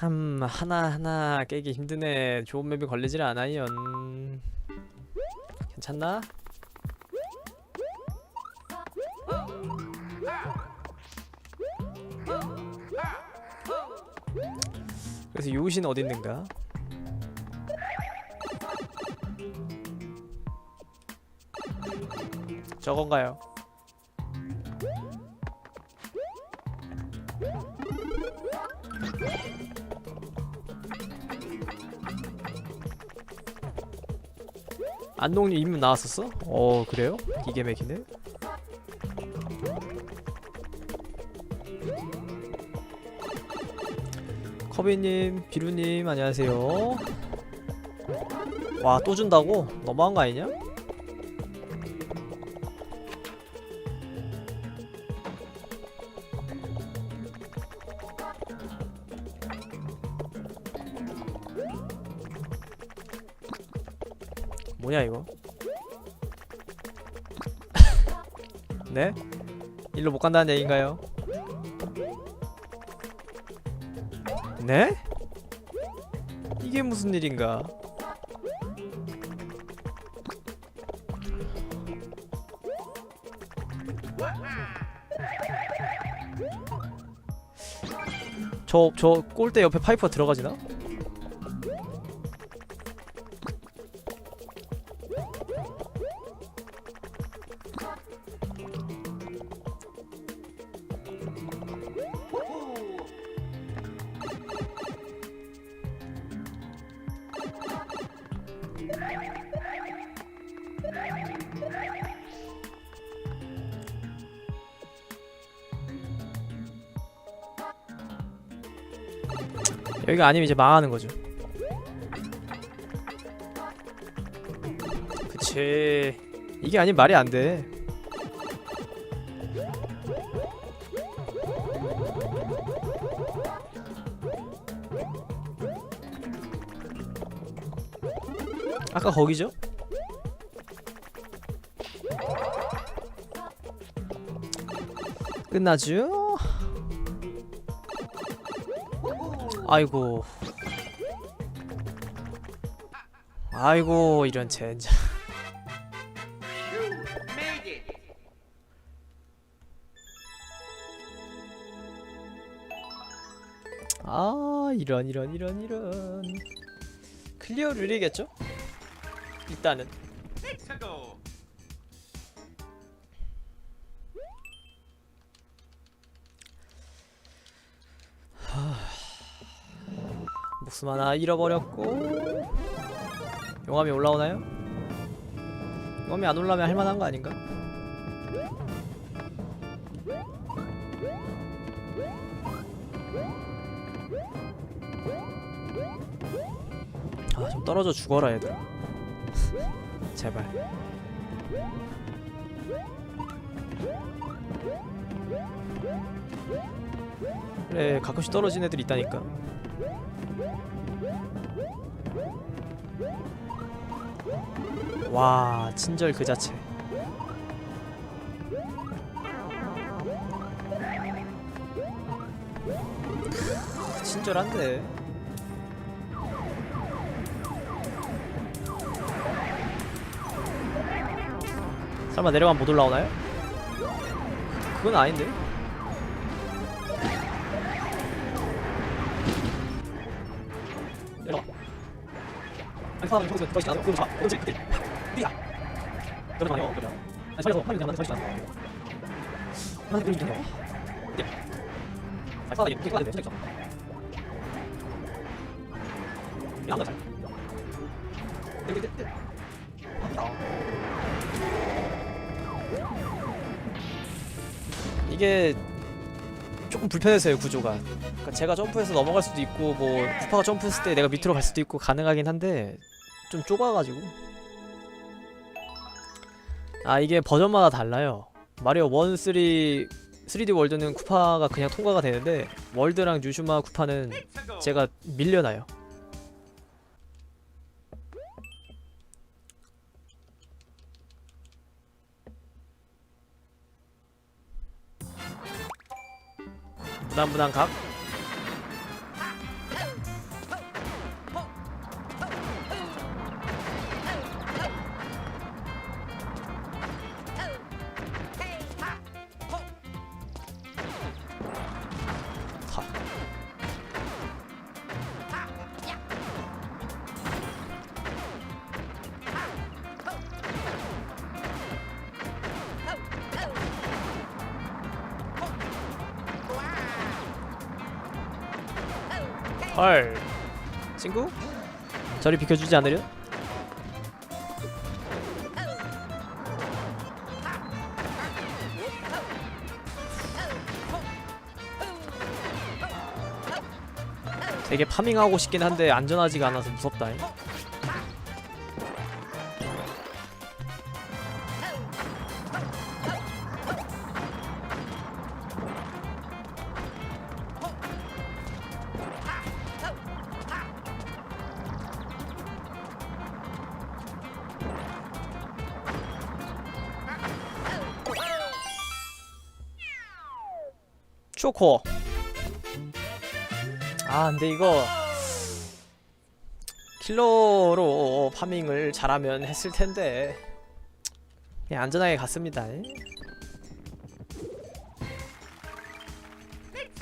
참 하나하나 깨기 힘드네 좋은 맵이 걸리질 않아요 괜찮나? 그래서 요신 어디 있는가? 저건가요? 안동님 이름 나왔었어? 어 그래요? 이게 맥이네 커비님, 비루님 안녕하세요 와 또 준다고? 너무한 거 아니냐? 뭐냐 이거? 네? 일로 못 간다는 얘긴가요? 네? 이게 무슨 일인가? 저, 저 골대 옆에 파이프가 들어가지나? 여기가 아니면 이제 망하는 거죠. 그치. 이게 아니면 말이 안 돼. 아까 거기죠? 끝나죠? 아이고 아이고 이런 젠장. 아 이런 이런 이런 이런 클리어 룰이겠죠? 일단은 목숨 하나 잃어버렸고 용암이 올라오나요? 용암이 안 올라오면 할만한 거 아닌가? 아 좀 떨어져 죽어라 얘들아 제발 그래 가끔씩 떨어진 애들 있다니까 와 친절 그 자체. 크, 친절한데. 설마 내려가면 못 올라오나요? 그건 아닌데? 내려와 아니 사람이 거기서 들어가지 않아 그럼 자 그렇지 그때 뛰야. 그러지 마요. 그냥 아니 살려서 화면 그냥 들어가지 않아 나한테 그러지 마요 뛰야 아니 사람이 이렇게 가야 되는데 진짜 야안 가자. 떼떼 떼 이게 조금 불편해서요 구조가. 그러니까 제가 점프해서 넘어갈 수도 있고 뭐 쿠파가 점프했을 때 내가 밑으로 갈 수도 있고 가능하긴 한데 좀 좁아가지고 아 이게 버전마다 달라요. 마리오 1, 3, 3D 월드는 쿠파가 그냥 통과가 되는데 월드랑 뉴슈마 쿠파는 제가 밀려나요. 무난무난 각. 헐 친구? 저리 비켜주지 않으려? 되게 파밍하고 싶긴 한데 안전하지가 않아서 무섭다 초코 아 근데 이거 킬러로 파밍을 잘하면 했을 텐데. 그냥 안전하게 갔습니다. Let's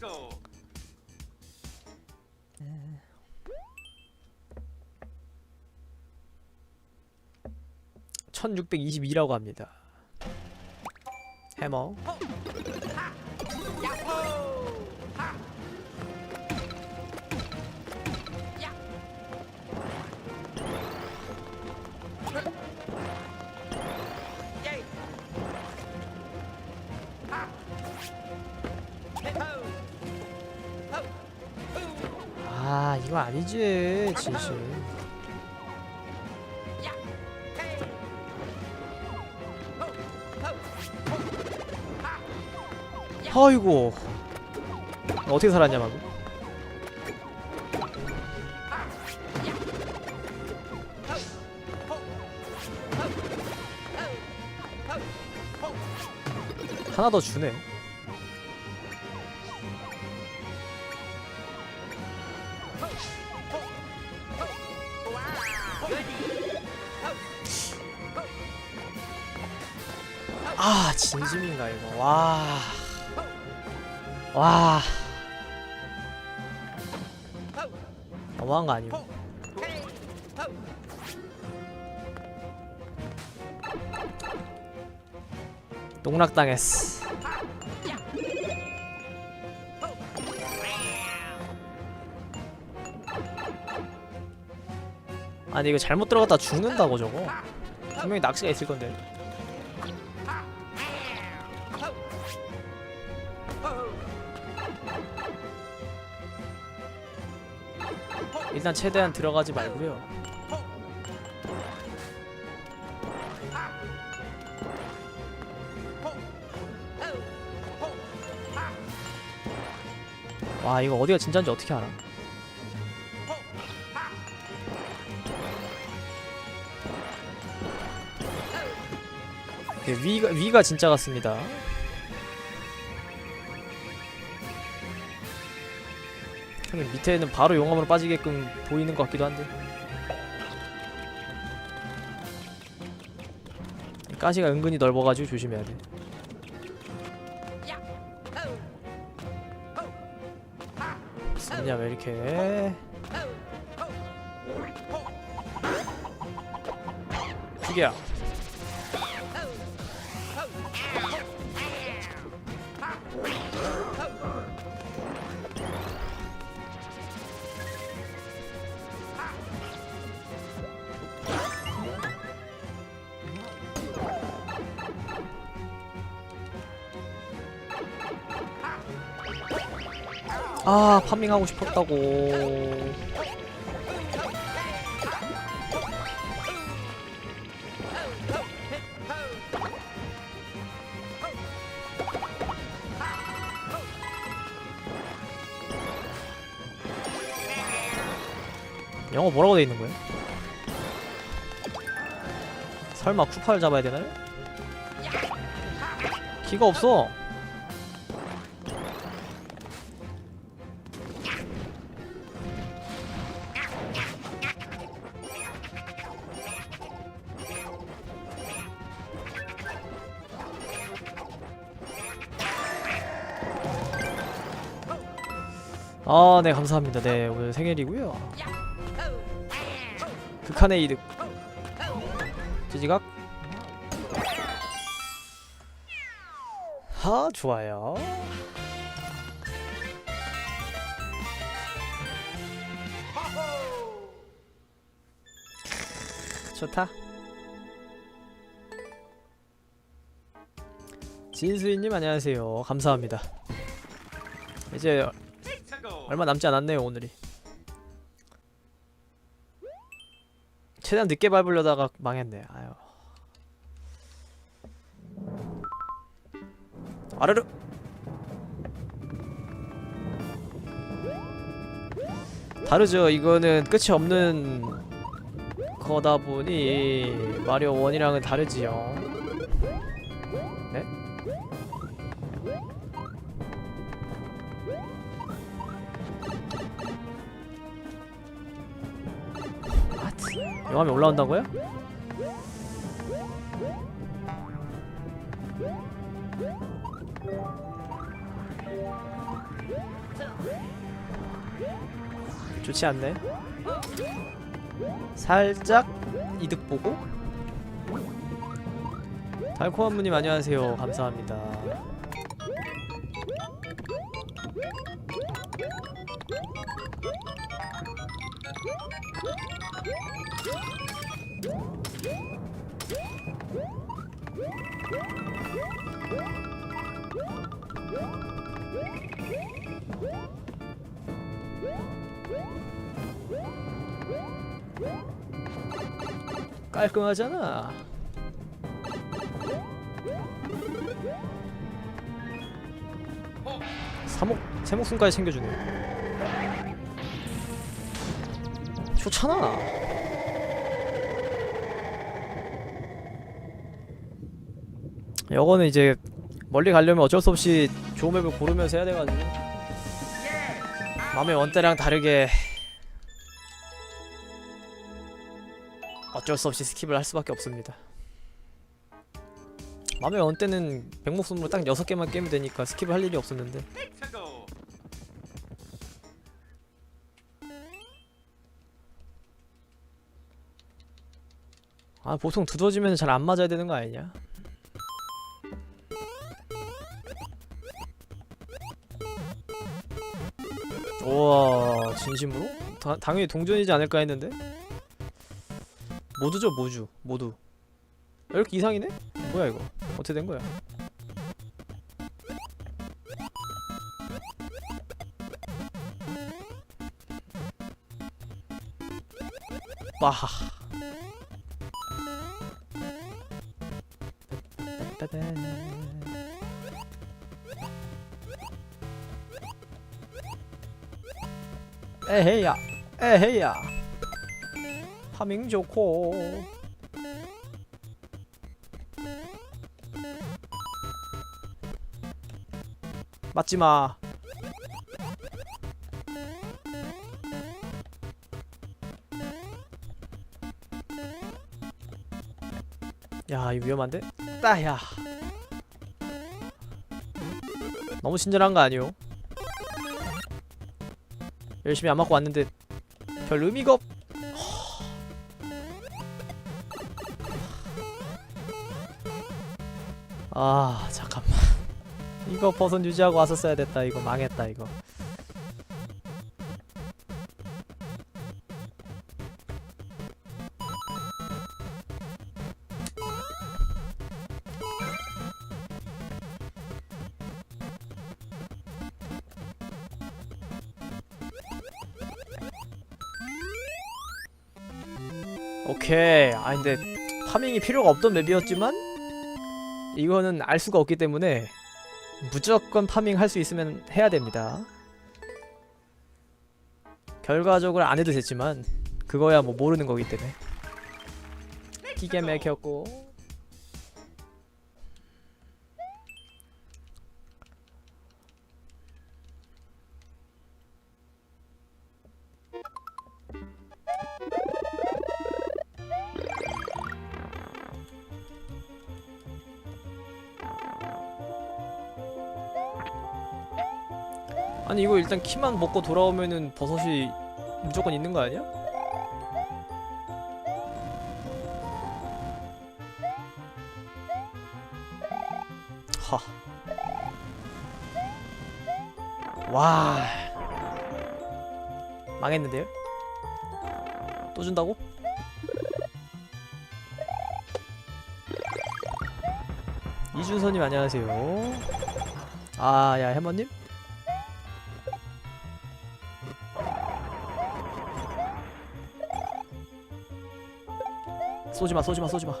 go. 1622라고 합니다. 해머 아 이거 아니지 진실. 아이고. 어떻게 살았냐 마구? 하나 더 주네 진심인가 이거 와 와. 너무한 거 아니고. 농락당했어. 아니 이거 잘못 들어갔다 죽는다고 저거. 분명히 낚시가 있을 건데. 일단 최대한 들어가지 말고요. 와 이거 어디가 진짜인지 어떻게 알아? 위가 위가 진짜 같습니다. 하긴 밑에는 바로 용암으로 빠지게끔 보이는 것 같기도 한데 가시가 은근히 넓어가지고 조심해야 돼 쓰냐 왜 이렇게 죽여 아 파밍하고 싶었다고 영어 뭐라고 돼 있는 거야? 설마 쿠파를 잡아야 되나요? 기가 없어 아, 네, 감사합니다. 네, 오늘 생일이고요. 극한의 이득. 찌지각. 하, 좋아요. 좋다. 진수인님 안녕하세요. 감사합니다. 이제. 얼마 남지 않았네요 오늘이. 최대한 늦게 밟으려다가 망했네. 아유. 아르르. 다르죠. 이거는 끝이 없는 거다 보니 마리오 1이랑은 다르지요. 네? 영암이 올라온다고요? 좋지 않네. 살짝 이득 보고. 달콤한 분님 안녕하세요. 감사합니다. 깔끔하잖아. 사목 세 목숨까지 챙겨주네. 좋잖아. 이거는 이제 멀리 가려면 어쩔 수 없이 좋은 맵을 고르면서 해야 돼가지고 맘의 원대랑 다르게 어쩔 수 없이 스킵을 할 수밖에 없습니다. 맘의 원 때는 백목숨으로 딱 6개만 깨면 되니까 스킵을 할 일이 없었는데. 아 보통 두더지면 잘 안 맞아야 되는 거 아니냐? 와 진심으로? 다, 당연히 동전이지 않을까 했는데 모두죠 모주 모두 왜 이렇게 이상이네? 뭐야 이거 어떻게 된 거야? 와하 에헤야 에헤야 파밍 좋고 맞지마 야 이거 위험한데? 따야 너무 친절한 거 아니오? 열심히 안 맞고 왔는데 별 의미가 없... 아 잠깐만. 이거 버섯 유지하고 왔었어야 됐다. 이거 망했다 이거 오케이. 아 근데 파밍이 필요가 없던 맵이었지만 이거는 알 수가 없기 때문에 무조건 파밍 할 수 있으면 해야 됩니다. 결과적으로 안 해도 됐지만 그거야 뭐 모르는 거기 때문에. 기계 맥혔고 아니 이거 일단 키만 먹고 돌아오면은 버섯이 무조건 있는 거 아니야? 하. 와. 망했는데요? 또 준다고? 이준서님 안녕하세요. 아, 야 해머님? 쏘지 마, 쏘지 마, 쏘지 마.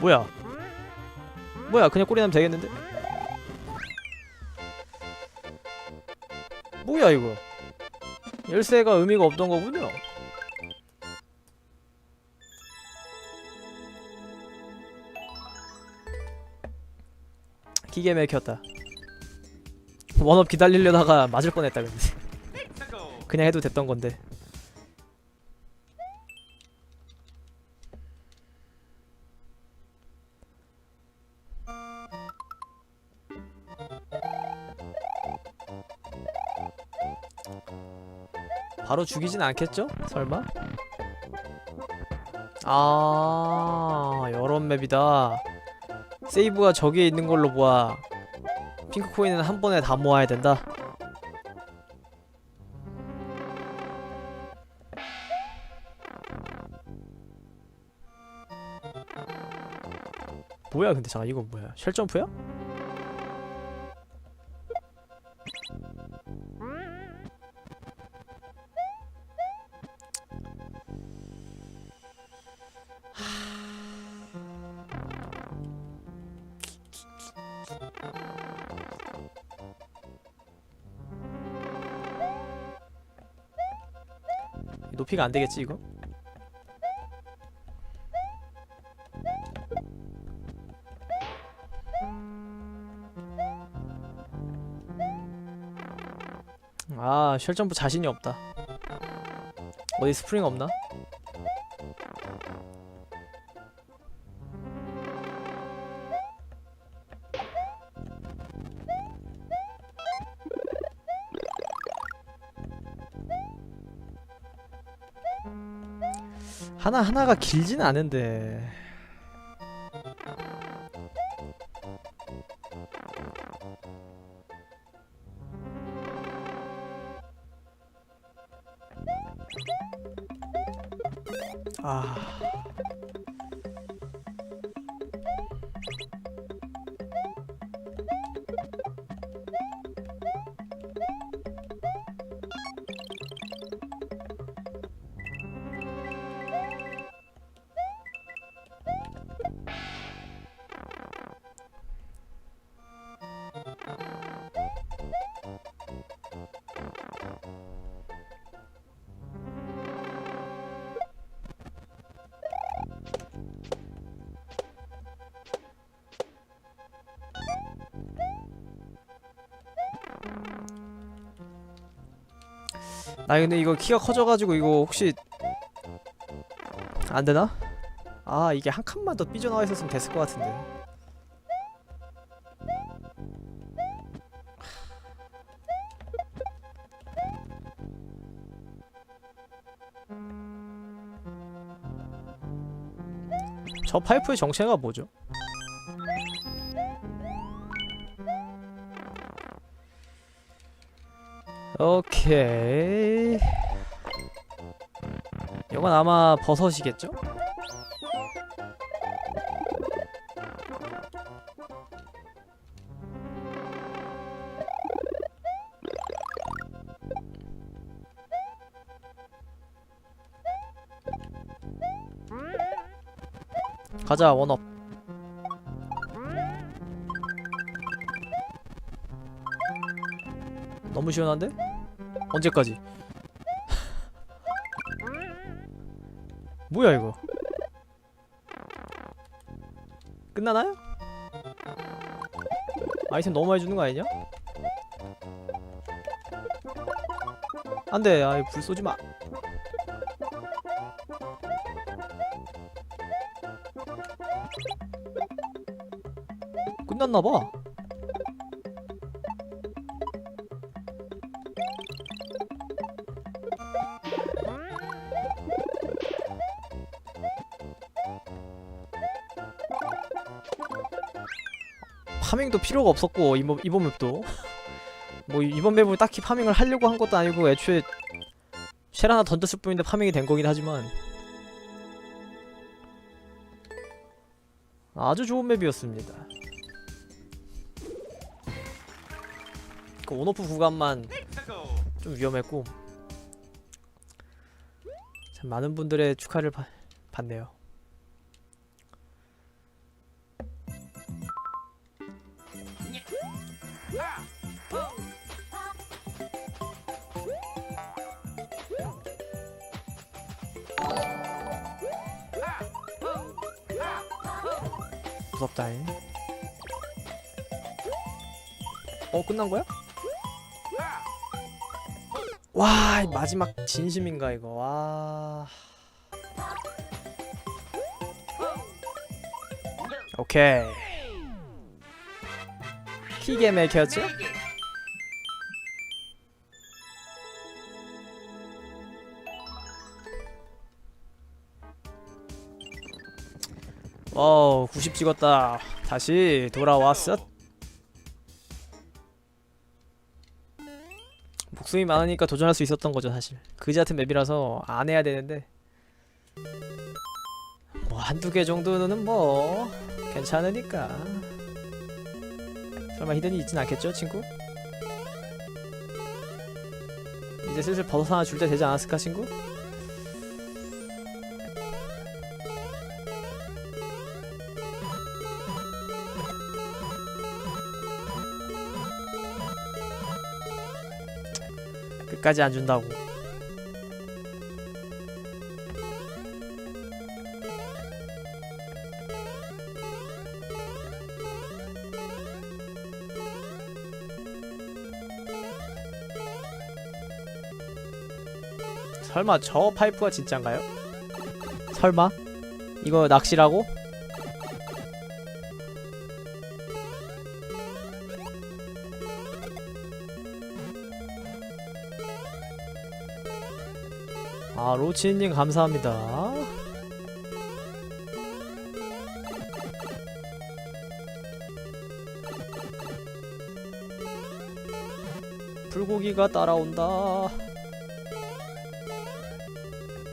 뭐야? 뭐야? 그냥 꼬리 나면 되겠는데? 뭐야 이거? 열쇠가 의미가 없던 거군요. 기계 맥혔다. 원업 기다리려다가 맞을 뻔했다 근데 go. 그냥 해도 됐던 건데. 바로 죽이진 않겠죠? 설마? 아, 여러 맵이다. 세이브가 저기에 있는 걸로 보아. 핑크 코인은 한 번에 다 모아야 된다. 뭐야 근데 잠깐 이거 뭐야 쉘 점프야? 높이가 안 되겠지 이거? 아, 쉘점프 자신이 없다. 어디 스프링 없나? 하나 하나가 길진 않은데. 나 근데 이거 키가 커져가지고 이거 혹시 안 되나? 아 이게 한 칸만 더 삐져나와 있었으면 됐을 것 같은데. 저 파이프의 정체가 뭐죠? 오케이. 이건 아마 버섯이겠죠? 가자 원업 너무 시원한데? 언제까지? 뭐야 이거? 끝나나요? 아이템 너무 많이 주는 거 아니냐? 안돼 아이 불 쏘지 마 끝났나봐 파밍도 필요가 없었고 이번, 이번 맵도. 뭐 이번 맵을 딱히 파밍을 하려고 한 것도 아니고 애초에 쉘 하나 던졌을 뿐인데 파밍이 된 거긴 하지만. 아주 좋은 맵이었습니다. 그 온오프 구간만. 좀 위험했고 참 많은 분들의 축하를 받, 받네요 끝난 거야? 와, 이 마지막 진심인가 이거. 와. 오케이. 키게 맥혔죠? 어, 90 찍었다. 다시 돌아왔어. 목숨이 많으니까 도전할 수 있었던 거죠, 사실. 그지 같은 맵이라서 안 해야 되는데. 뭐 한두 개 정도는 뭐 괜찮으니까. 설마 히든이 있진 않겠죠, 친구? 이제 슬슬 벗어나 줄 때 되지 않았을까, 친구? 끝까지 안 준다고. 설마 저 파이프가 진짠가요? 설마? 이거 낚시라고? 아 로치님 감사합니다. 불고기가 따라온다.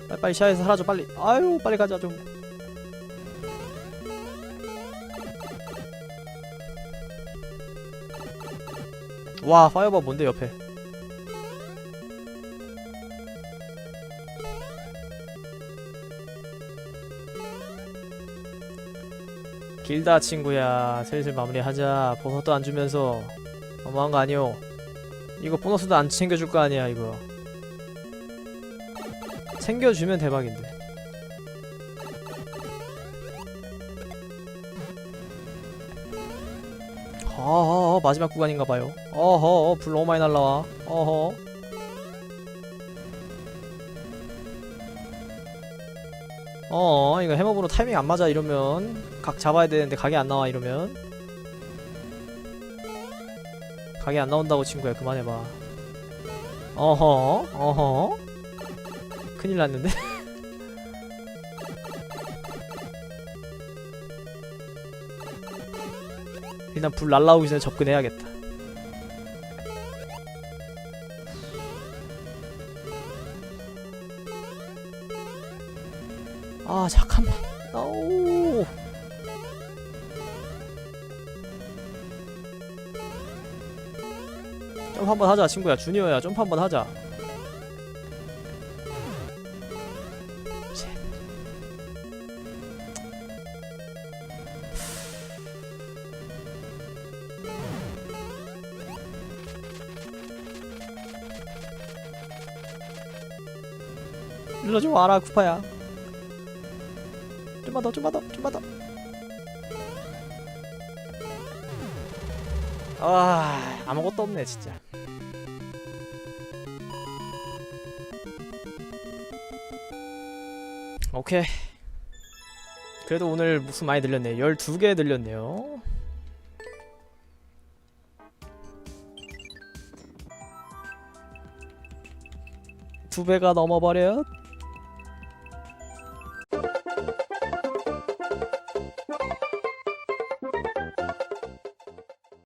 빨리 빨리 시야에서 사라져 빨리. 아유 빨리 가자 좀. 와, 파이어버 뭔데 옆에? 길다 친구야. 슬슬 마무리하자. 보너스도 안 주면서. 너무한 거 아니오? 이거 보너스도 안 챙겨줄 거 아니야 이거. 챙겨주면 대박인데. 어허 마지막 구간인가봐요. 어허 불 너무 많이 날라와. 어허 어 이거 해머브로 타이밍 안 맞아 이러면 각 잡아야 되는데 각이 안 나와 이러면. 각이 안 나온다고 친구야 그만해봐. 어허 어허. 큰일 났는데? 일단 불 날라오기 전에 접근해야겠다 아 잠깐만. 아우. 점프 한번 하자 친구야. 주니어야 점프 한번 하자. 쉣. 일로 좀 와라 쿠파야 좀만 더 좀만 더 좀만 더. 아, 아무것도 없네 진짜. 오케이. 그래도 오늘 목숨 많이 들렸네. 12개 들렸네요. 두 배가 넘어버렸